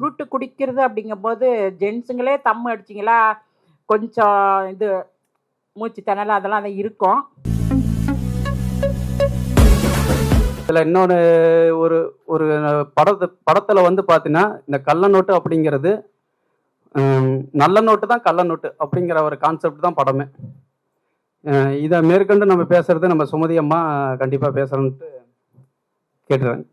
சுருட்டு குடிக்கிறது அப்படிங்கும்போது ஜென்ஸுங்களே தம் அடிச்சிங்களா? கொஞ்சம் இது மூச்சு திணறல் அதெல்லாம் அது இருக்கும். இதில் இன்னொன்று ஒரு ஒரு படத்து படத்தில் வந்து பார்த்தீங்கன்னா இந்த கள்ள நோட்டு அப்படிங்கிறது நல்ல நோட்டு தான் கள்ள நோட்டு அப்படிங்கிற ஒரு கான்செப்ட் தான் படமே. இதை மேற்கொண்டு நம்ம பேசுறது நம்ம சுமதி அம்மா கண்டிப்பாக பேசணும்ட்டு கேட்டுறேன்.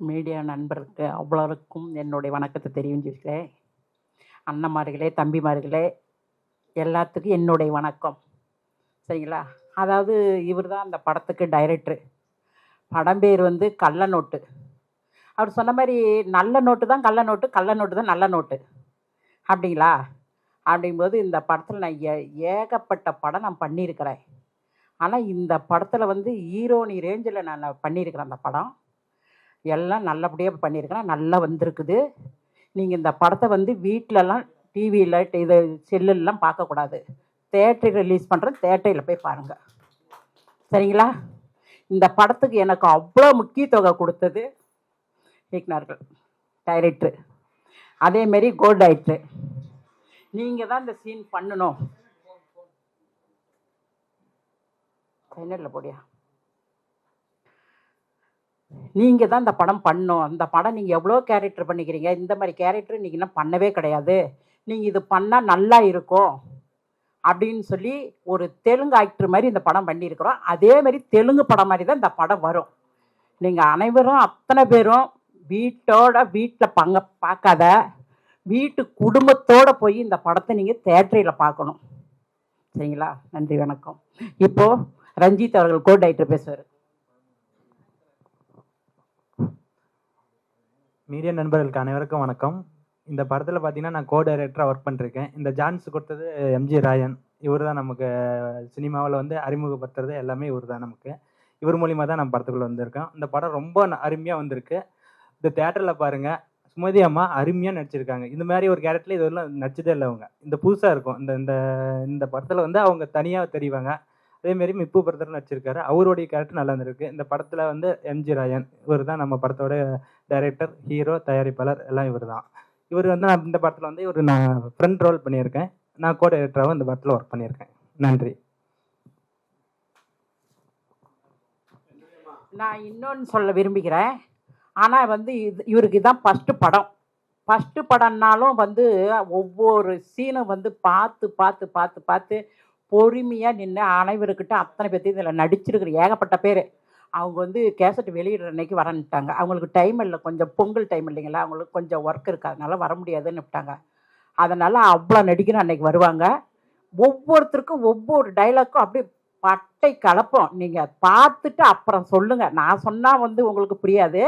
மீடியா நண்பருக்கு அவ்வளோருக்கும் என்னுடைய வணக்கத்தை தெரிவிச்சுக்கிறேன் அண்ணன்மார்களே தம்பிமார்களே எல்லாத்துக்கும் என்னுடைய வணக்கம். சரிங்களா? அதாவது இவர் தான் அந்த படத்துக்கு டைரக்டரு படம் பேர் வந்து கள்ள நோட்டு அவர் சொன்ன மாதிரி நல்ல நோட்டு தான் கள்ள நோட்டு கள்ள நோட்டு தான் நல்ல நோட்டு. அப்படிங்களா? அப்படிங்கும்போது இந்த படத்தில் நான் ஏ ஏகப்பட்ட படம் நான் பண்ணியிருக்கிறேன். ஆனால் இந்த படத்தில் வந்து ஹீரோனி ரேஞ்சில் நான் பண்ணியிருக்கிறேன் அந்த படம். எல்லாம் நல்லபடியாக பண்ணியிருக்கலாம் நல்லா வந்திருக்குது. நீங்கள் இந்த படத்தை வந்து வீட்டிலலாம் டிவியில் இது செல்லுலலாம் பார்க்கக்கூடாது. தேட்டர் ரிலீஸ் பண்ணுறேன் தேட்டரில் போய் பாருங்கள் சரிங்களா? இந்த படத்துக்கு எனக்கு அவ்வளோ முக்கியத்துவம் கொடுத்தது இயக்குனர்கள் டைரக்டரு. அதேமாரி கோல்ட் டைரக்டரு நீங்கள் தான் இந்த சீன் பண்ணணும். ஃபைனலில் போடியா? நீங்கள் தான் இந்த படம் பண்ணணும். அந்த படம் நீங்கள் எவ்வளோ கேரக்டர் பண்ணிக்கிறீங்க? இந்த மாதிரி கேரக்டர் நீங்கள் இன்னும் பண்ணவே கிடையாது. நீங்கள் இது பண்ணால் நல்லா இருக்கும். அப்படின்னு சொல்லி ஒரு தெலுங்கு ஆக்டர் மாதிரி இந்த படம் பண்ணியிருக்கிறோம். அதே மாதிரி தெலுங்கு படம் மாதிரி தான் இந்த படம் வரும். நீங்கள் அனைவரும் அத்தனை பேரும் வீட்டோட வீட்டில் பங்க பார்க்காத வீட்டு குடும்பத்தோடு போய் இந்த படத்தை நீங்கள் தேட்டரில் பார்க்கணும். சரிங்களா? நன்றி வணக்கம். இப்போது ரஞ்சித் அவர்கள் கோட் டைரக்டர் பேசுவார். மீடியா நண்பர்களுக்கு அனைவருக்கும் வணக்கம். இந்த படத்தில் பார்த்தீங்கன்னா நான் கோ டைரக்டராக ஒர்க் பண்ணிருக்கேன். இந்த ஜான்ஸ் கொடுத்தது எம்ஜி ராயன். இவர் தான் நமக்கு சினிமாவில் வந்து அறிமுகப்படுத்துறது எல்லாமே இவர் தான் நமக்கு. இவர் மூலிமா தான் நம்ம படத்துக்குள்ளே வந்திருக்கோம். இந்த படம் ரொம்ப அருமையாக வந்திருக்கு. இந்த தேட்டரில் பாருங்கள் சுமதி அம்மா அருமையாக நடிச்சிருக்காங்க. இந்த மாதிரி ஒரு கேரக்டரில் இதெல்லாம் நடிச்சதே இல்லை அவங்க. இந்த புதுசாக இருக்கும். இந்த இந்த இந்த படத்தில் வந்து அவங்க தனியாக தெரிவாங்க. அதேமாரி மிப்பு பிரதர் நடிச்சிருக்காரு அவருடைய கேரக்டர் நல்லா இருந்திருக்கு. இந்த படத்தில் வந்து எம்ஜி ராயன் இவர் தான் நம்ம படத்தோட டைரக்டர் ஹீரோ தயாரிப்பாளர் எல்லாம் இவர் தான் இவர் வந்து நான் இந்த படத்தில் வந்து இவர் நான் ஃப்ரண்ட் ரோல் பண்ணியிருக்கேன். நான் கோ டைரக்டராகவும் இந்த படத்தில் ஒர்க் பண்ணியிருக்கேன். நன்றி. நான் இன்னொன்று சொல்ல விரும்புகிறேன். ஆனால் வந்து இது இவருக்கு தான் ஃபஸ்ட்டு படம். ஃபஸ்ட்டு படம்னாலும் வந்து ஒவ்வொரு சீனும் வந்து பார்த்து பார்த்து பார்த்து பார்த்து பொறுமையாக நின்று அனைவருக்கிட்ட அத்தனை பேர்த்தையும் இதில் நடிச்சிருக்கிற ஏகப்பட்ட பேர். அவங்க வந்து கேசட் வெளியிடுற அன்னைக்கு வரன்ட்டாங்க அவங்களுக்கு டைம் இல்லை. கொஞ்சம் பொங்கல் டைம் இல்லைங்களா? அவங்களுக்கு கொஞ்சம் ஒர்க் இருக்கு. அதனால் வர முடியாதுன்னு விட்டாங்க. அதனால் அவ்வளோ நடிக்கணும் அன்னைக்கு வருவாங்க. ஒவ்வொருத்தருக்கும் ஒவ்வொரு டைலாக்கும் அப்படியே பட்டை கலப்போம். நீங்கள் பார்த்துட்டு அப்புறம் சொல்லுங்கள் நான் சொன்னால் வந்து உங்களுக்கு புரியாது.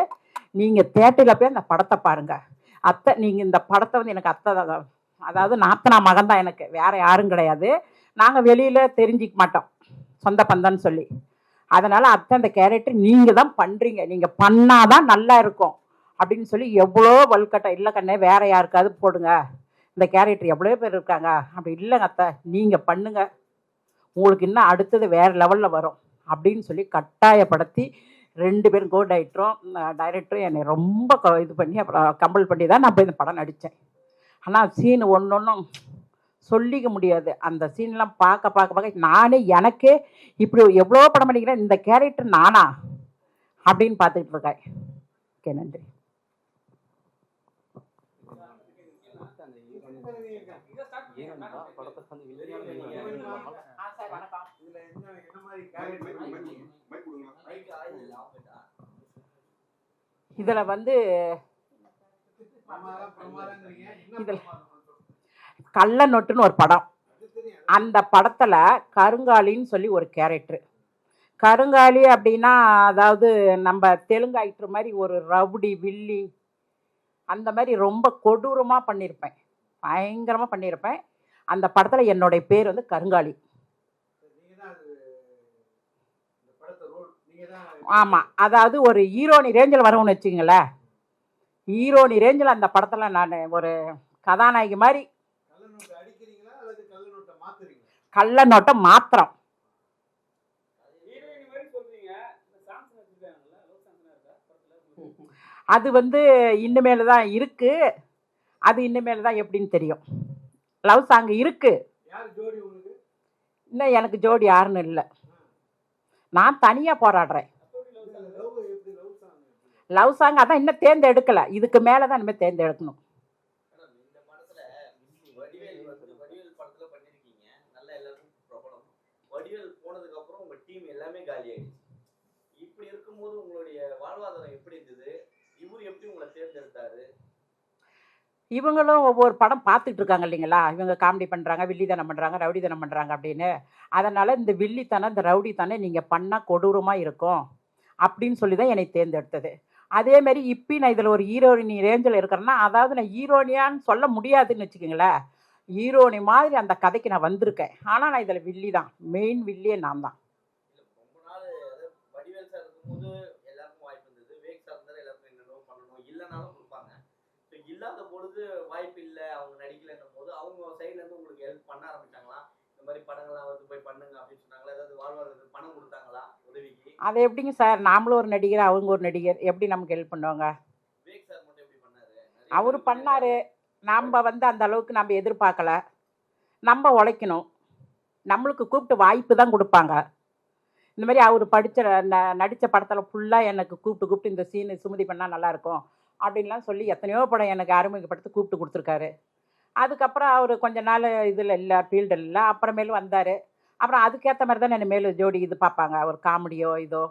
நீங்கள் தேட்டரில் போய் அந்த படத்தை பாருங்கள் அத்தை நீங்கள் இந்த படத்தை வந்து எனக்கு அத்தை தான். அதாவது நாத்தனா மகன் தான் எனக்கு. வேறு யாரும் கிடையாது. நாங்கள் வெளியில் தெரிஞ்சிக்க மாட்டோம். சொந்த பந்தம்னு சொல்லி. அதனால் அத்தை அந்த கேரக்டர் நீங்கள் தான் பண்ணுறீங்க நீங்கள் பண்ணால் தான் நல்லா இருக்கும். அப்படின்னு சொல்லி எவ்வளோ வல்கட்டம் இல்லை கண்ணே வேற யாருக்காவது போடுங்க. இந்த கேரக்டர் எவ்வளோ பேர் இருக்காங்க? அப்படி இல்லைங்க அத்தை. நீங்கள் பண்ணுங்க. உங்களுக்கு இன்னும் அடுத்தது வேறு லெவலில் வரும். அப்படின்னு சொல்லி கட்டாயப்படுத்தி ரெண்டு பேரும் கோ டைரக்டரும் டைரக்டரும் என்னை ரொம்ப க- இது பண்ணி அப்புறம் கம்பல் பண்ணி தான் நான் போய் இந்த படம் நடித்தேன். ஆனால் சீன் ஒன்று ஒன்றும் சொல்லிக்க முடியாது. அந்த சீன்லாம் பார்க்க பார்க்க பார்க்க நானே எனக்கே இப்படி எவ்வளோ படம் பண்ணிக்கிறேன் இந்த கேரக்டர் நானா? அப்படின்னு பார்த்துக்கிட்டு இருக்கேன். ஓகே நன்றி. இதில் வந்து இதில் கள்ள நொட்டுன்னு ஒரு படம். அந்த படத்தில் கருங்காலின்னு சொல்லி ஒரு கேரக்டரு கருங்காலி அப்படின்னா அதாவது நம்ம தெலுங்கு ஆக்டர் மாதிரி ஒரு ரவுடி வில்லி அந்த மாதிரி ரொம்ப கொடூரமாக பண்ணியிருப்பேன் பயங்கரமாக பண்ணியிருப்பேன் அந்த படத்தில் என்னுடைய பேர் வந்து கருங்காலி. ஆமாம் அதாவது ஒரு ஹீரோனி ரேஞ்சில் வரவுன்னு வச்சுங்களேன் ஹீரோனி ரேஞ்சில் அந்த படத்தில் நான் ஒரு கதாநாயகி மாதிரி கள்ள நோட்டம் மாத்திரம். அது வந்து இனிமேல் தான் இருக்கு. அது இனிமேல் தான் எப்படின்னு தெரியும். லவ் சாங் இருக்கு. இன்னும் எனக்கு ஜோடி யாருன்னு இல்லை. நான் தனியாக போராடுறேன். லவ் சாங் அதான் இன்னும் தேர்ந்தெடுக்கல. இதுக்கு மேலே தான் இனிமேல் தேர்ந்தெடுக்கணும் மேடம், இந்த படத்துல வடிவேல் வந்து வடிவேல் படத்துல பண்ணிருக்கீங்க நல்லா எல்லாருக்கும் பிரபலம் வடிவேல் போனதுக்கு அப்புறம் உங்க டீம் எல்லாமே காலி ஆயிடுச்சு இப்படி இருக்கும்போது உங்களுடைய வாழ்வாதாரம் எப்படி இருந்தது? இவர் எப்படி உங்களை தேர்ந்தெடுத்தாரு? இவங்களும் ஒவ்வொரு படம் பார்த்துட்டு இருக்காங்க இல்லைங்களா? இவங்க காமெடி பண்ணுறாங்க வில்லித்தனம் பண்ணுறாங்க ரவுடித்தனம் பண்ணுறாங்க அப்படின்னு. அதனால் இந்த வில்லித்தனம் இந்த ரவுடித்தனம் நீங்கள் பண்ணால் கொடூரமாக இருக்கும் அப்படின்னு சொல்லி தான் என்னை தேர்ந்தெடுத்தது. அதேமாரி இப்பி நான் இதில் ஒரு ஹீரோயினி ரேஞ்சில் இருக்கிறேன்னா அதாவது நான் ஹீரோனியான்னு சொல்ல முடியாதுன்னு வச்சுக்கோங்களேன். ஹீரோனி மாதிரி அந்த கதைக்கு நான் வந்திருக்கேன். ஆனால் நான் இதில் வில்லி தான் மெயின் வில்லியே நான் தான் இல்ல ரொம்ப நாள் அதாவது இருக்கும்போது எல்லாருக்கும் வாய்ப்பு இருந்தது. வேக் சார் இருந்தாலும் எல்லாருக்கும் என்னென்னவோ பண்ணணும். இல்லைனாலும் கொடுப்பாங்க. ஸோ இல்லாத பொழுது வாய்ப்பு இல்லை அவங்க நடிக்கலைன்னும் போது அவங்க சைட்ல இருந்து உங்களுக்கு ஹெல்ப் பண்ண ஆரம்பிச்சாங்களா? இந்த மாதிரி படங்கள்லாம் வந்து போய் பண்ணுங்க அப்படின்னு சொன்னாங்களா? ஏதாவது வாழ்வாதாரத்துக்கு பணம் கொடுத்தாங்களா? உதவிக்கு? அதை எப்படிங்க சார் நாமளும் ஒரு நடிகர் அவங்க ஒரு நடிகர். எப்படி நமக்கு ஹெல்ப் பண்ணுவாங்க? வேக் சார் மட்டும் எப்படி பண்ணாரு? அவர் பண்ணாரு. நம்ம வந்து அந்த அளவுக்கு நம்ம எதிர்பார்க்கல. நம்ம உழைக்கணும். நம்மளுக்கு கூப்பிட்டு வாய்ப்பு தான் கொடுப்பாங்க. இந்த மாதிரி அவர் படித்த ந நடித்த படத்தில் ஃபுல்லாக எனக்கு கூப்பிட்டு கூப்பிட்டு இந்த சீனு சுமதி பண்ணால் நல்லாயிருக்கும் அப்படின்லாம் சொல்லி எத்தனையோ படம் எனக்கு அறிமுகப்படுத்தி கூப்பிட்டு கொடுத்துருக்காரு. அதுக்கப்புறம் அவர் கொஞ்ச நாள் இதில் இல்லை ஃபீல்டில் இல்லை அப்புறமேலும் வந்தார். அப்புறம் அதுக்கேற்ற மாதிரி தான் என்ன மேலும் ஜோடி இது பார்ப்பாங்க ஒரு காமெடியோ இதோ.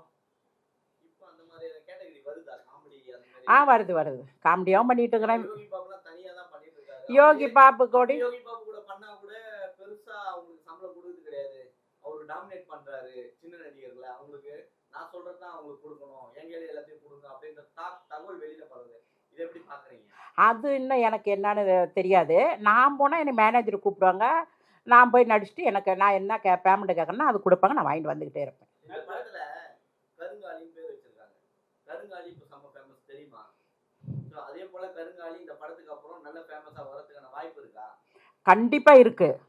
ஆ வருது வருது. காமெடியாகவும் பண்ணிட்டு இருக்கிறேன். யோகி பாபுலாம் தனியா தான் பண்ணிட்டு இருக்காரு. யோகி அவரே- பாபு கோடி யோகி பாபு கூட பண்ணா கூட பெருசா அவங்களுக்கு சம்பளம் கொடுக்குறது கிடையாது அவர் டாமினேட் பண்றாரு சின்ன நடிகர்களை அவங்களுக்கு நான் சொல்றது தான் அவங்களுக்கு கொடுக்கணும். எங்க எல்லாத்தையும் கொடுங்க அப்படின்ற தகவல் வெளியில படுது இதை எப்படி பாக்குறீங்க? அது இன்னும் எனக்கு என்னன்னு தெரியாது. நான் போனால் என்னை மேனேஜர் கூப்பிடுவாங்க. நான் போய் நடிச்சுட்டு எனக்கு நான் என்ன கே பேமெண்ட் கேட்கறேன்னா அது கொடுப்பாங்க. நான் வாங்கிட்டு வந்துக்கிட்டே இருப்பேன். படத்துல கருங்காலின்னு பேர் வச்சிருக்காங்க. கருங்காலி இப்போ செம்ம ஃபேமஸ் தெரியுமா? அதே போல கருங்காலி இந்த படத்துக்கு அப்புறம் நல்ல ஃபேமஸா வரதுக்கான வாய்ப்பு இருக்கா? கண்டிப்பாக இருக்குது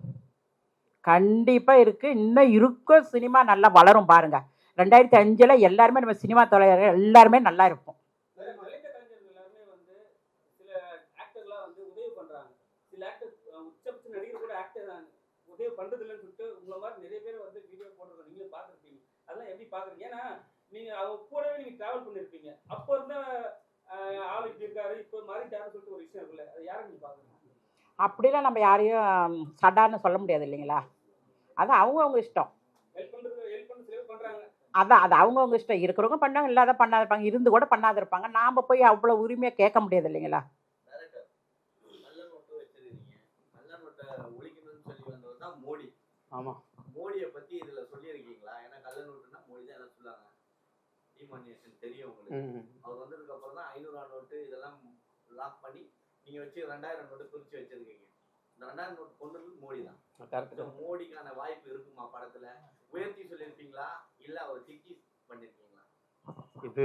கண்டிப்பாக இருக்குது இன்னும் இருக்கும் சினிமா நல்லா வளரும் பாருங்கள் ரெண்டாயிரத்தி அஞ்சில் எல்லாருமே நம்ம சினிமா தொலைவர் எல்லாருமே நல்லா இருப்போம். மலைக்க கலைஞர்கள் எல்லாருமே வந்து சில ஆக்டர்லாம் வந்து உதவி பண்றாங்க. சில ஆக்டர் உச்சபட்ச நடிகர் கூட ஆக்டர் உதவி பண்றது இல்லைன்னு சொல்லிட்டு உங்களை மாதிரி நிறைய பேர் வந்து வீடியோ போடுறது நீங்களும் பார்த்துருப்பீங்க அதெல்லாம் எப்படி பாக்குறீங்க ஏன்னா நீங்க அவங்க கூடவே நீங்க டிராவல் பண்ணிருப்பீங்க. அப்போ இருந்த ஆள் இப்படி இருக்காரு இப்போ மாறிட்டாருன்னு சொல்லிட்டு ஒரு விஷயம் இருக்குல்ல அது யாரை நீங்க பாக்குறீங்க அப்படிலாம் நம்ம யாரையும் சடான்னு சொல்ல முடியாது இல்லைங்களா? அது அவங்கவுங்க இஷ்டம். அதான் அது அவங்கவுங்க இஷ்டம். இருக்கிறவங்க பண்ணாங்க இல்லாத பண்ணாத இருப்பாங்க. இருந்து கூட பண்ணாத இருப்பாங்க. நாம் போய் அவ்வளோ உரிமையாக கேட்க முடியாது இல்லைங்களா? டேரக்டர் நல்ல நோட்டு வச்சிருக்கீங்க. நல்ல நோட்டை ஒழிக்கணும்னு சொல்லி வந்தவர் தான் மோடி. ஆமாம் மோடியை பத்தி இதுல சொல்லியிருக்கீங்களா? ஏன்னா கள்ள நோட்டுனா மோடி தான் எல்லாம் சொல்லுவாங்க. டிமானியேஷன் தெரியும் உங்களுக்கு. அவர் வந்ததுக்கு அப்புறம் தான் ஐநூறு நோட்டு இதெல்லாம் லாக் பண்ணி நீங்க வச்சு ரெண்டாயிரம் நோட்டு பிரிச்சு வச்சிருக்கீங்க. இந்த ரெண்டாயிரம் நோட்டு கொண்டு வந்து மோடி தான் மோடிக்கான வாய்ப்பு இருக்குமா படத்துல? உயர்த்தி சொல்லியிருப்பீங்களா? இல்ல அவர் திட்டி பண்ணிருக்கீங்களா? இது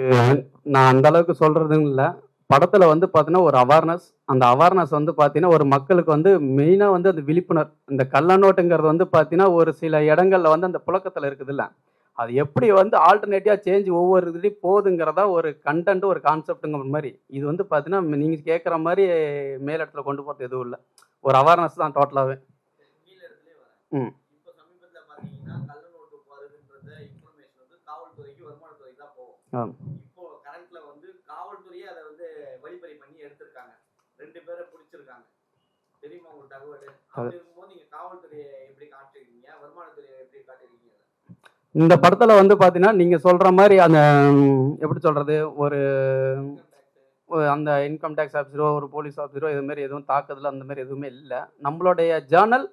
நான் அந்த அளவுக்கு சொல்றதுன்னு இல்லை. படத்துல வந்து பார்த்தீங்கன்னா ஒரு அவேர்னஸ் அந்த அவேர்னஸ் வந்து பார்த்தீங்கன்னா ஒரு மக்களுக்கு வந்து மெயினாக வந்து அந்த விழிப்புணர்வு இந்த கள்ளநோட்டுங்கிறது வந்து பார்த்தீங்கன்னா ஒரு சில இடங்கள்ல வந்து அந்த புழக்கத்தில் இருக்குதுல்ல. அது எப்படி வந்து ஆல்டர்னேட்டிவாக சேஞ்ச் ஒவ்வொரு இதுலேயும் போகுதுங்கிறதா ஒரு கண்டென்ட் ஒரு கான்செப்ட்டுங்கிற மாதிரி. இது வந்து பார்த்தீங்கன்னா நீங்கள் கேட்குற மாதிரி மேலிடத்துல கொண்டு போகிறது எதுவும் இல்லை. ஒரு அவேர்னஸ் தான் டோட்டலாகவே ம். இப்ப பாத்தீங்கன்னா கரண்ட்ல வந்து காவல்துறையே அதை. வந்து வழிப்பறி பண்ணி எடுத்திருக்காங்க ரெண்டு பேரை பிடிச்சிருக்காங்க தெரியுமா உங்களுக்கு தகவல் அப்படி இருக்கும்போது நீங்க காவல்துறையை எப்படி காட்டுறீங்க வருமானத்துறையை எப்படி காட்டுறீங்க இந்த படத்தில் வந்து பார்த்தீங்கன்னா நீங்கள் சொல்கிற மாதிரி அந்த எப்படி சொல்கிறது ஒரு ஒரு அந்த இன்கம் டேக்ஸ் ஆஃபீஸரோ ஒரு போலீஸ் ஆஃபீஸரோ இது மாதிரி எதுவும் தாக்குதல் அந்த மாதிரி எதுவுமே இல்லை. நம்மளுடைய ஜேர்னல்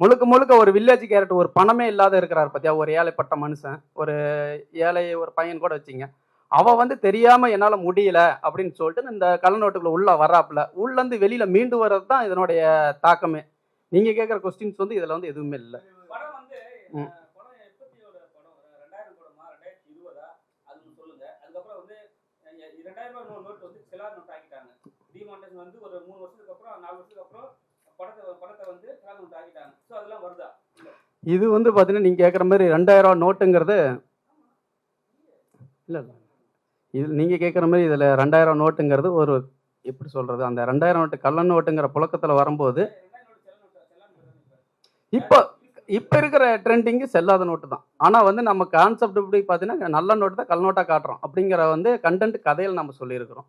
முழுக்க முழுக்க ஒரு வில்லேஜ் கேரக்டர் ஒரு பணமே இல்லாத இருக்கிறார் பார்த்தியா ஒரு ஏழைப்பட்ட மனுஷன் ஒரு ஏழை ஒரு பையன் கூட வச்சிங்க. அவன் வந்து தெரியாம என்னால முடியல அப்படின்னு சொல்லிட்டு இந்த கள்ளநோட்டுக்குள்ள உள்ள வர்றாப்புல. உள்ள இருந்து வெளியில மீண்டு வர்றது தான் இதனுடைய தாக்கமே. நீங்க கேட்குற கொஸ்டின்ஸ் வந்து இதுல வந்து எதுவுமே இல்லை. ம். அஹ், படம் எப்பத்தியோட படம் ரெண்டாயிரம் படமா ரெண்டாயிரத்தி இருபதா அது சொல்லுங்க அதுக்கப்புறம் வந்து அஹ், இ- ரெண்டாயிரம் ரூபாய் நோ- நோட் வந்து சிலார் நோட் ஆக்கிட்டாங்க டிமாண்டேஷன் வந்து ஒரு மூணு வருஷத்துக்கு அப்புறம் நாலு வருஷத்துக்கு அப்புறம் படத்தை படத்தை வந்து சிலார் ஸோ அதெல்லாம் வருதா? இது வந்து பார்த்தீங்கன்னா நீங்கள் கேட்குற மாதிரி ரெண்டாயிரம் ரூபா நோட்டுங்கிறது இல்லை இல்லை. இது நீங்கள் கேட்குற மாதிரி இதில் ரெண்டாயிரம் நோட்டுங்கிறது ஒரு எப்படி சொல்கிறது அந்த ரெண்டாயிரம் நோட்டு கள்ள நோட்டுங்கிற புழக்கத்தில் வரும்போது இப்போ இப்போ இருக்கிற ட்ரெண்டிங்கு செல்லாத நோட்டு தான். ஆனால் வந்து நம்ம கான்செப்ட் இப்படி பார்த்தீங்கன்னா நல்ல நோட்டு தான் கல் நோட்டாக காட்டுறோம். அப்படிங்கிற வந்து கண்டென்ட் கதையில் நம்ம சொல்லியிருக்கிறோம்.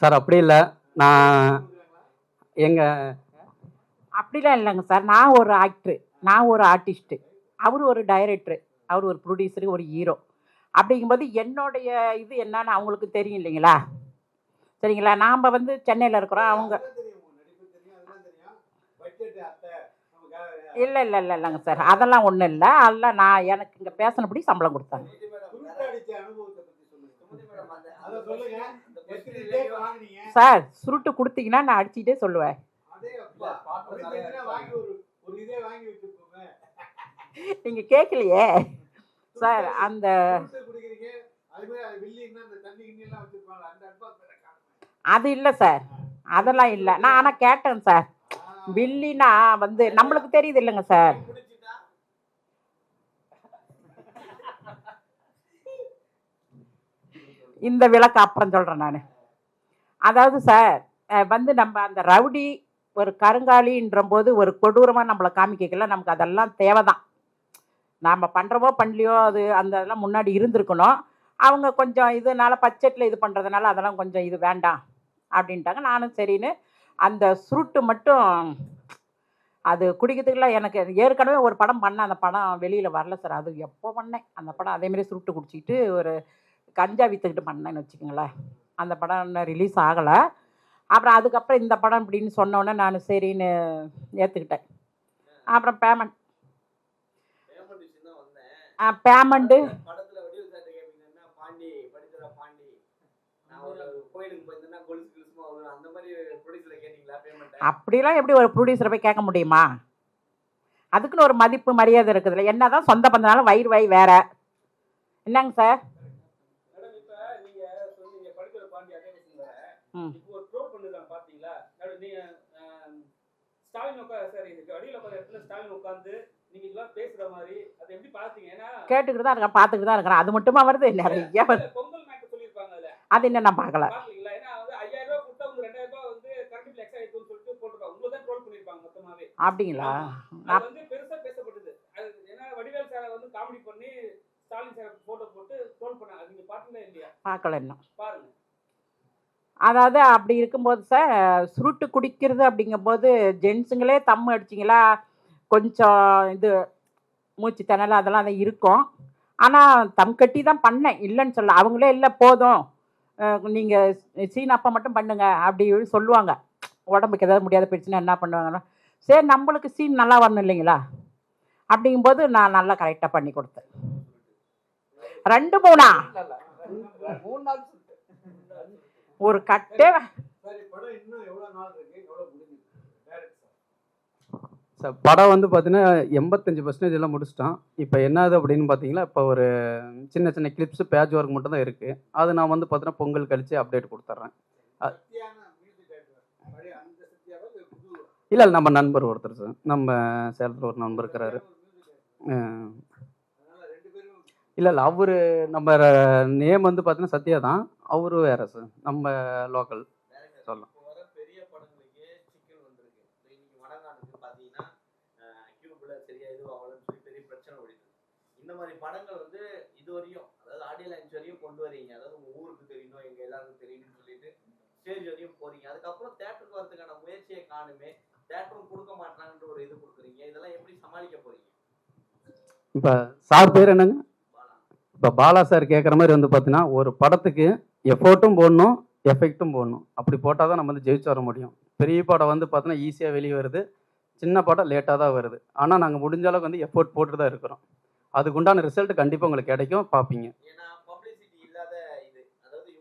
சார் அப்படி இல்லை. நான் எங்கள் அப்படிலாம் இல்லைங்க சார். நான் ஒரு ஆக்டரு நான் ஒரு ஆர்டிஸ்ட்டு அவர் ஒரு டைரக்டரு அவர் ஒரு ப்ரொடியூசரு ஒரு ஹீரோ அப்படிங்கும்போது என்னுடைய இது என்னன்னு அவங்களுக்கு தெரியும் இல்லைங்களா? சரிங்களா? நாம் வந்து சென்னையில் இருக்கிறோம். அவங்க இல்லை இல்லை இல்லை இல்லைங்க சார். அதெல்லாம் ஒன்றும் இல்லை. அதெல்லாம் நான் எனக்கு இங்கே பேசினபடி சம்பளம் கொடுத்தாங்க. சார் சுருட்டு கொடுத்தீங்கன்னா நான் அடிச்சுக்கிட்டே சொல்லுவேன். நீங்கள் கேட்கலையே சார் அந்த அது இல்லை சார் அதெல்லாம் இல்லை. நான் ஆனால் கேட்டேன் சார் வில்லினா வந்து நம்மளுக்கு தெரியுது இல்லைங்க சார் இந்த விளக்கு அப்புறம் சொல்கிறேன் நான். அதாவது சார் வந்து நம்ம அந்த ரவுடி ஒரு கருங்காலின்ற போது ஒரு கொடூரமாக நம்மளை காமிக்கல நமக்கு அதெல்லாம் தேவை தான் நாம் பண்ணுறவோ பண்ணலையோ அது அந்த இதெல்லாம் முன்னாடி இருந்திருக்கணும். அவங்க கொஞ்சம் இதனால பட்ஜெட்டில் இது பண்ணுறதுனால அதெல்லாம் கொஞ்சம் இது வேண்டாம் அப்படின்ட்டாங்க. நானும் சரின்னு அந்த சுருட்டு மட்டும் அது குடிக்கிறதுக்குலாம் எனக்கு ஏற்கனவே ஒரு படம் பண்ணேன். அந்த படம் வெளியில் வரல சார். அது எப்போ பண்ணேன்? அந்த படம் அதேமாரி சுருட்டு குடிச்சிக்கிட்டு ஒரு கஞ்சா விற்றுக்கிட்டு பண்ணேன்னு வச்சுக்கோங்களேன். அந்த படம் இன்னும் ரிலீஸ் ஆகலை. அப்புறம் அதுக்கப்புறம் இந்த படம் இப்படின்னு சொன்னோன்னே நான் சரின்னு ஏற்றுக்கிட்டேன் அப்புறம் பேமெண்ட் வந்தேன். பேமெண்ட்டு அப்படிலாம் எப்படி ஒரு ப்ரொடியூசரை போய் கேட்க முடியுமா? அதுக்குன்னு ஒரு மதிப்பு மரியாதை இருக்குதுல்ல என்ன தான் சொந்த பந்தனாலும் வயிறு வாய் வேற. என்னங்க சார் மேடம் இப்ப நீங்க சொன்னீங்க படிக்கிற பாண்டி அதே விஷயம் வேற ம். இப்போ ஒரு ட்ரோல் பண்ணிருக்காங்க பாத்தீங்களா? நீங்க ஸ்டாலின் உட்கார சார் அடியில் உட்கார இடத்துல ஸ்டாலின் உட்காந்து நீங்க இதெல்லாம் பேசுற மாதிரி அதை எப்படி பாத்தீங்க? ஏன்னா கேட்டுக்கிட்டு தான் இருக்கேன் பார்த்துக்கிட்டு தான் இருக்கிறேன் அது மட்டுமா வருது? நிறைய பொங்கல் மேட்டர் சொல்லியிருப்பாங்க அதுல. அது என்ன நான் பார்க்கல. பாக்கலீங்களா ஏன்னா வந்து ஐயாயிரம் ரூபாய் கொடுத்தா உங்களுக்கு ரெண்டாயிரம் ரூபாய் வந்து கரண்ட் பில் எக்ஸ்ட்ரா எடுத்துன்னு சொல்லிட்டு போட்டுருக்காங்க உங்களை தான் ட்ரோல் பண்ணிருப்பாங்க மொத்தமாவே. அப்படிங்களா? அது வந்து பெருசா பேசப்பட்டது. அது ஏன்னா வடிவேல் சாரை வந்து காமெடி பண்ணி ஸ்டாலின் சார் போட்டோ போட்டு ட்ரோல் பண்ணாங்க. அது நீங்க பாத்தீங்களா இல்லையா? பார்க்கல இன்னும். அதாவது அப்படி இருக்கும்போது சார் சுருட்டு குடிக்கிறது அப்படிங்கும்போது ஜென்ஸுங்களே தம் அடிச்சிங்களா? கொஞ்சம் இது மூச்சு திணறல் அதெல்லாம் அது இருக்கும். ஆனால் தம் கட்டி தான் பண்ணேன். இல்லைன்னு சொல்ல அவங்களே இல்லை போதும். நீங்கள் சீன் அப்போ மட்டும் பண்ணுங்க. அப்படி சொல்லுவாங்க. உடம்புக்கு ஏதாவது முடியாத போயிடுச்சுன்னா என்ன பண்ணுவாங்கன்னா சரி நம்மளுக்கு சீன் நல்லா வரணும் இல்லைங்களா? அப்படிங்கும்போது நான் நல்லா கரெக்டாக பண்ணி கொடுத்தேன். ரெண்டு மூணா? மூணு நாள் ஒரு கட்டே சார் படம் வந்து பார்த்தீங்கன்னா எண்பத்தஞ்சு பர்சன்டேஜ் எல்லாம் முடிச்சிட்டோம் இப்போ என்னது அப்படின்னு பார்த்தீங்கன்னா இப்போ ஒரு சின்ன சின்ன கிளிப்ஸ் பேட்ச் ஒர்க் மட்டும் தான் இருக்குது அது நான் வந்து பார்த்தீங்கன்னா பொங்கல் கழிச்சு அப்டேட் கொடுத்துட்றேன். இல்லை நம்ம நண்பர் ஒருத்தர் சார். நம்ம சேலத்தில் ஒரு நண்பர் இருக்கிறாரு. இல்லை இல்லை அவரு நம்ம நேம் வந்து பார்த்தீங்கன்னா சத்யா தான். அவரு வேற சார் நம்ம லோக்கல் சொல்லலாம். இப்போ வர பெரிய படங்களுக்கு சிக்கல் வந்திருக்கு. இப்போ இன்னைக்கு வடநாட்டுக்கு பார்த்தீங்கன்னா கியூப்ல சரியா எதுவும் ஆகலன்னு சொல்லி பெரிய பிரச்சனை ஓடிட்டு இந்த மாதிரி படங்கள் வந்து இது வரையும் அதாவது ஆடியோ லைன்ஸ் வரையும் கொண்டு வரீங்க. அதாவது உங்க ஊருக்கு தெரியணும் எங்க எல்லாருக்கும் தெரியணும்னு சொல்லிட்டு ஸ்டேஜ் வரையும் போறீங்க. அதுக்கப்புறம் தேட்டருக்கு வரதுக்கான முயற்சியை காணுமே. தேட்டரும் கொடுக்க மாட்டாங்கன்ற ஒரு இது கொடுக்குறீங்க. இதெல்லாம் எப்படி சமாளிக்க போறீங்க? இப்போ சார் பேர் என்னங்க? இப்போ பாலா சார் கேட்குற மாதிரி வந்து பார்த்தீங்கன்னா ஒரு படத்துக்கு எஃபோர்ட்டும் போடணும் எஃபெக்ட்டும் போடணும். அப்படி போட்டால் தான் நம்ம வந்து ஜெயிச்சு வர முடியும். பெரிய படம் வந்து பார்த்தீங்கன்னா ஈஸியாக வெளியே வருது. சின்ன படம் லேட்டாக தான் வருது. ஆனால் நாங்கள் முடிஞ்ச அளவுக்கு வந்து எஃபோர்ட் போட்டு தான் இருக்கிறோம். அதுக்கு உண்டான ரிசல்ட் கண்டிப்பாக உங்களுக்கு கிடைக்கும். பார்ப்பீங்க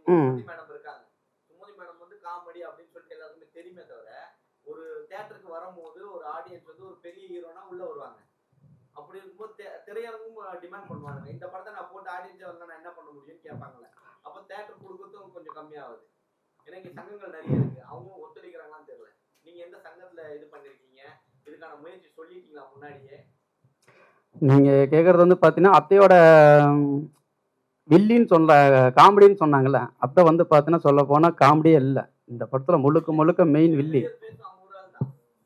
ம். ஒரு தேட்டருக்கு வரும்போது ஒரு ஆடியன்ஸ் வந்து ஒரு பெரிய ஹீரோனா உள்ள வருவாங்க. அப்படி இருக்கும்போது திரையரங்கும் டிமாண்ட் பண்ணுவாங்க இந்த படத்தை நான் போட்டு ஆடியன்ஸ் வரல நான் என்ன பண்ண முடியும்னு கேட்பாங்கல்ல. அப்போ தேட்டர் கொடுக்கறதும் கொஞ்சம் கம்மியாகுது. ஏன்னா இங்க சங்கங்கள் நிறைய இருக்கு. அவங்க ஒத்துழைக்கிறாங்களான்னு தெரியல. நீங்க எந்த சங்கத்துல இது பண்ணிருக்கீங்க? இதுக்கான முயற்சி சொல்லிட்டீங்களா முன்னாடியே? நீங்கள் கேட்குறது வந்து பார்த்தீங்கன்னா அத்தையோட வில்லின்னு சொல்ல காமெடின்னு சொன்னாங்கல்ல அத்தை வந்து பார்த்தீங்கன்னா சொல்ல போனால் காமெடியே இல்லை. இந்த படத்தில் முழுக்க முழுக்க மெயின் வில்லி.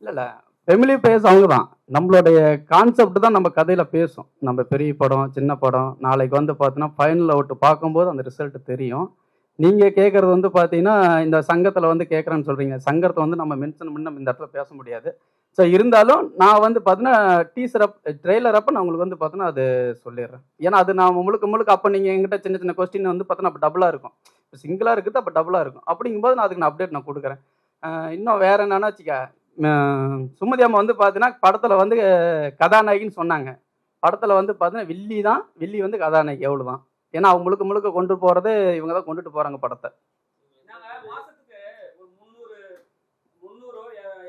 இல்லை இல்லை. ஃபெமிலி பேஸ் அவங்க தான் நம்மளுடைய கான்செப்ட் தான் நம்ம கதையில் பேசும். நம்ம பெரிய படம் சின்ன படம் நாளைக்கு வந்து பார்த்தீங்கன்னா ஃபைனல் அவுட்டு பார்க்கும்போது அந்த ரிசல்ட் தெரியும். நீங்கள் கேட்குறது வந்து பார்த்தீங்கன்னா இந்த சங்கத்தில் வந்து கேட்குறேன்னு சொல்கிறீங்க சங்கத்தை வந்து நம்ம மென்ஷன் பண்ணி நம்ம இந்த இடத்துல பேச முடியாது. ஸோ இருந்தாலும் நான் வந்து பார்த்தீங்கன்னா டீசர் அப் ட்ரெய்லர் அப்போ நான் உங்களுக்கு வந்து பார்த்தீங்கன்னா அது சொல்லிடுறேன். ஏன்னா அது நான் முழுக்க முழுக்க அப்போ நீங்கள் எங்கிட்ட சின்ன சின்ன கொஸ்டின் வந்து பார்த்தீங்கன்னா அப்போ டபுளாக இருக்கும். இப்போ சிங்கிளாக இருக்குது அப்போ டபுளாக இருக்கும். அப்படிங்கும்போது நான் அதுக்கு நான் அப்டேட் நான் கொடுக்குறேன். இன்னும் வேறு என்னன்னா வச்சுக்க சுமதி அம்மா வந்து பார்த்தீங்கன்னா படத்தில் வந்து கதாநாயகின்னு சொன்னாங்க. படத்தில் வந்து பார்த்தீங்கன்னா வில்லி தான் வில்லி வந்து கதாநாயகி எவ்வளோ தான் ஏன்னா அவங்க முழுக்க முழுக்க கொண்டு போகிறது இவங்க தான் கொண்டுட்டு போகிறாங்க படத்தை. நாங்க மாசத்துக்கு ஒரு முந்நூறு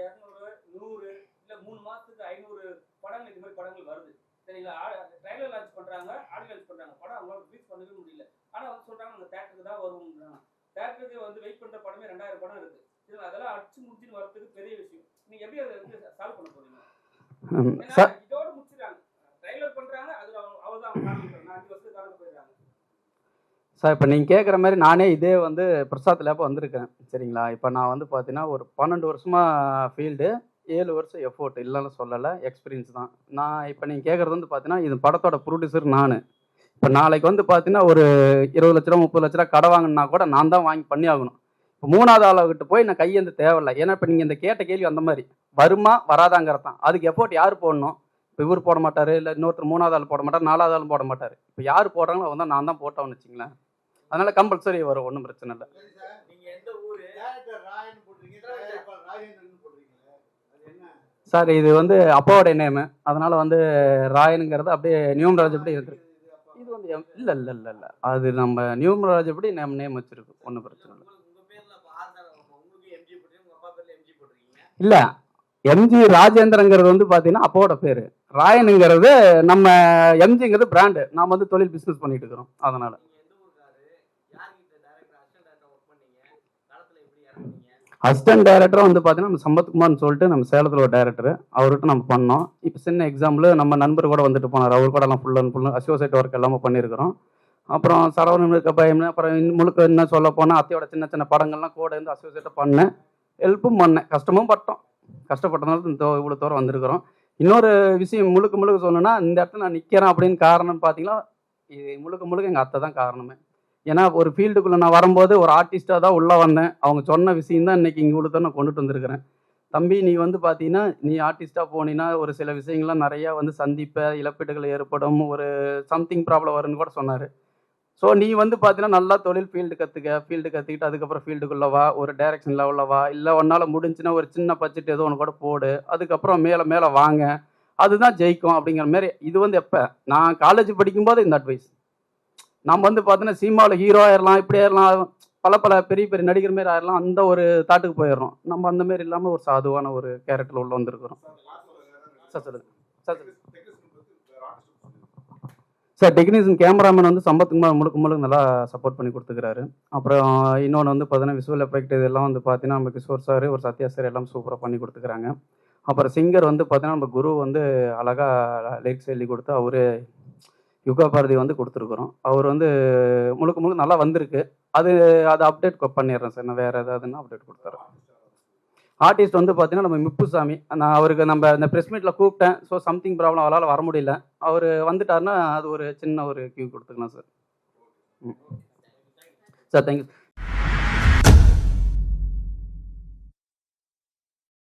இரநூறு நூறு இல்ல மூணு மாசத்துக்கு ஐநூறு படங்கள் இந்த மாதிரி வருது. சரிங்களா? ட்ரைலர் லான்ச் பண்ணுறாங்க ஆடியோ லான்ச் பண்ணுறாங்க படம் அவங்களால ரிலீஸ் பண்ணவே முடியல. ஆனால் வந்து சொல்கிறாங்க அந்த தேட்டருக்கு தான் வருவோம்ன்றாங்க தேட்டருக்கு வந்து வெயிட் பண்ணுற படமே ரெண்டாயிரம் படம் இருக்குது சரிங்களா? அதெல்லாம் அடிச்சு முடிச்சுன்னு வரதுக்கு பெரிய விஷயம். நீங்க எப்படி அதை வந்து சால்வ் பண்ண போறீங்க? ம், ஏன்னா சார் இதோட முடிச்சிடறாங்க. ட்ரைலர் பண்றாங்க அது அவங்க- அவ்வளவுதான் அவங்க காமிக்கிறாங்க நான் அஞ்சு வருஷத்துக்கு கடந்து போயிடுறாங்க. சார் இப்போ நீங்கள் கேட்குற மாதிரி நானே இதே வந்து பிரசாத் லேப்போ வந்திருக்கேன் சரிங்களா? இப்போ நான் வந்து பார்த்தீங்கன்னா ஒரு பன்னெண்டு வருஷமாக ஃபீல்டு ஏழு வருஷம் எஃபோர்ட் இல்லைன்னு சொல்லலை எக்ஸ்பீரியன்ஸ் தான். நான் இப்போ நீங்கள் கேட்குறது வந்து பார்த்தீங்கன்னா இது படத்தோட ப்ரொடியூசர் நான். இப்போ நாளைக்கு வந்து பார்த்தீங்கன்னா ஒரு இருபது லட்ச ரூபா முப்பது லட்ச ரூபா கடை வாங்கினா கூட நான் தான் வாங்கி பண்ணி ஆகணும் மூணாவது ஆளுகிட்ட போய் நான் கையேந்து தேவையில்லை. ஏன்னா இப்போ நீங்கள் இந்த கேட்ட கேள்வி அந்த மாதிரி வருமா வராதாங்கிறது தான் அதுக்கு எஃபோர்ட் யார் போடணும்? இப்போ இவர் போட மாட்டார் இல்லை இன்னொருத்தர் மூணாவது ஆள் போட மாட்டார் நாலாவது ஆள் போட மாட்டார். இப்போ யார் போடுறாங்களோ தான் நான் தான் போட்டோம்னு வச்சுங்களேன் அதனால கம்பல்சரி வரும் ஒன்றும் பிரச்சனை இல்லை. நீங்க எந்த ஊரு? டேரக்டர் ராயன் போட்டிருக்கீங்க தயாரிப்பாளர் ராஜேந்திரன் போட்டிருக்கீங்க அது என்ன? சார் இது வந்து அப்பாவோட நேமு அதனால வந்து ராயனுங்கிறது அப்படியே நியூமராஜ் எப்படி இருக்கு. இது வந்து இல்ல இல்ல இல்ல இல்ல. அது நம்ம நியூமராஜ் எப்படி நேம் நேம் வச்சிருக்கு. ஒன்றும் பிரச்சனை இல்லை உங்களுக்கு உங்க பேர்ல அப்ப ஆதாரம் உங்களுக்கு எம்ஜி போட்டிருக்கீங்க உங்க அப்பா பேர்ல எம்ஜி போட்டிருக்கீங்க இல்ல எம்ஜி ராஜேந்திரங்கிறது வந்து பாத்தீங்கன்னா அப்போட பேரு. ராயனுங்கிறது நம்ம எம்ஜிங்கிறது பிராண்டு நாம வந்து தொழில் பிஸ்னஸ் பண்ணிட்டு இருக்கிறோம். அதனால. அசிஸ்டன்ட் டைரக்டர் வந்து பார்த்தீங்கன்னா நம்ம சம்பத்குமார்னு சொல்லிட்டு நம்ம சேலத்தில் ஒரு டைரக்டர் அவர்கிட்ட நம்ம பண்ணோம். இப்போ சின்ன எக்ஸாம்பிள் நம்ம நண்பர் கூட வந்துட்டு போனார். அவர் கூட எல்லாம் full and full associate work எல்லாமே பண்ணியிருக்கிறோம் அப்புறம் சரவணன் இருக்க பயம்னு அப்புறம் இன்னும் முழுக்க என்ன சொல்ல போனால் அத்தையோட சின்ன சின்ன படங்கள்லாம் கூட இருந்து அசோசியேட்டாக பண்ணேன். ஹெல்ப்பும் பண்ணேன். கஷ்டமும் பட்டோம். கஷ்டப்பட்டதுனால இந்த இவ்வளோ தூரம் வந்திருக்கிறோம். இன்னொரு விஷயம் முழுக்க முழுக்க சொல்லணும்னா இந்த இடத்துல நான் நிற்கிறேன் அப்படின்னு காரணம் பார்த்தீங்கன்னா இது முழுக்க முழுக்க எங்கள் அத்தை தான் காரணமே. ஏன்னா ஒரு ஃபீல்டுக்குள்ளே நான் வரும்போது ஒரு ஆர்டிஸ்ட்டாக தான் உள்ளே வந்தேன். அவங்க சொன்ன விஷயம் தான் இன்னைக்கு இங்கே இவ்வளோ நான் கொண்டுட்டு வந்திருக்கிறேன். தம்பி நீ வந்து பார்த்தீங்கன்னா நீ ஆர்டிஸ்ட்டாக போனீன்னா ஒரு சில விஷயங்கள்லாம் நிறையா வந்து சந்திப்ப இழப்பீடுகள் ஏற்படும் ஒரு சம்திங் ப்ராப்ளம் வரும்னு கூட சொன்னார். ஸோ நீ வந்து பார்த்தீங்கன்னா நல்லா தொழில் ஃபீல்டு கற்றுக்க ஃபீல்டு கற்றுக்கிட்டு அதுக்கப்புறம் ஃபீல்டுக்குள்ளே வா. ஒரு டைரக்ஷன் லெவலில் வா. இல்லை உன்னால் முடிஞ்சுன்னா ஒரு சின்ன பட்ஜெட் ஏதோ ஒன்று கூட போடு. அதுக்கப்புறம் மேலே மேலே வாங்க. அதுதான் ஜெயிக்கும் அப்படிங்கிற மாதிரி இது வந்து எப்போ? நான் காலேஜ் படிக்கும்போது இந்த அட்வைஸ் நம்ம வந்து பார்த்தீங்கன்னா சினிமாவில் ஹீரோ ஆயிடலாம் இப்படி ஆயிடலாம் பல பல பெரிய பெரிய நடிகர் மாரி ஆயிடலாம் அந்த ஒரு தாட்டுக்கு போயிடுறோம். நம்ம அந்த மாதிரி இல்லாமல் ஒரு சாதுவான ஒரு கேரக்டர் உள்ள வந்திருக்கிறோம். சார் சொல்லுங்க. சார் சொல்லுங்க. சார் டெக்னீஷியன் கேமராமேன் வந்து சம்பத்துக்குமார் முழுக்க முழுக்க நல்லா சப்போர்ட் பண்ணி கொடுத்துக்கிறாரு. அப்புறம் இன்னொன்று வந்து பார்த்தீங்கன்னா விசுவல் எஃபெக்ட் இதெல்லாம் வந்து பார்த்தீங்கன்னா நம்ம கிஷோர் சார் ஒரு சத்யா சார் எல்லாம் சூப்பராக பண்ணி கொடுத்துக்கிறாங்க. அப்புறம் சிங்கர் வந்து பார்த்தீங்கன்னா நம்ம குரு வந்து அழகாக லிரிக்ஸ் எழுதி கொடுத்து அவர் யுகா பாரதி வந்து கொடுத்துருக்குறோம். அவர் வந்து முழுக்க முழுக்க நல்லா வந்திருக்கு. அது அதை அப்டேட் பண்ணிடுறேன் சார் நான் வேறு ஏதாவதுன்னா அப்டேட் கொடுத்துறேன். ஆர்டிஸ்ட் வந்து பார்த்தீங்கன்னா நம்ம மிப்புசாமி. நான் அவருக்கு நம்ம இந்த ப்ரெஸ் மீட்டில் கூப்பிட்டேன். ஸோ சம்திங் ப்ராப்ளம் அவரால் வர முடியல. அவர் வந்துட்டாருன்னா அது ஒரு சின்ன ஒரு கியூ கொடுத்துக்கலாம் சார் ம். Sir thank you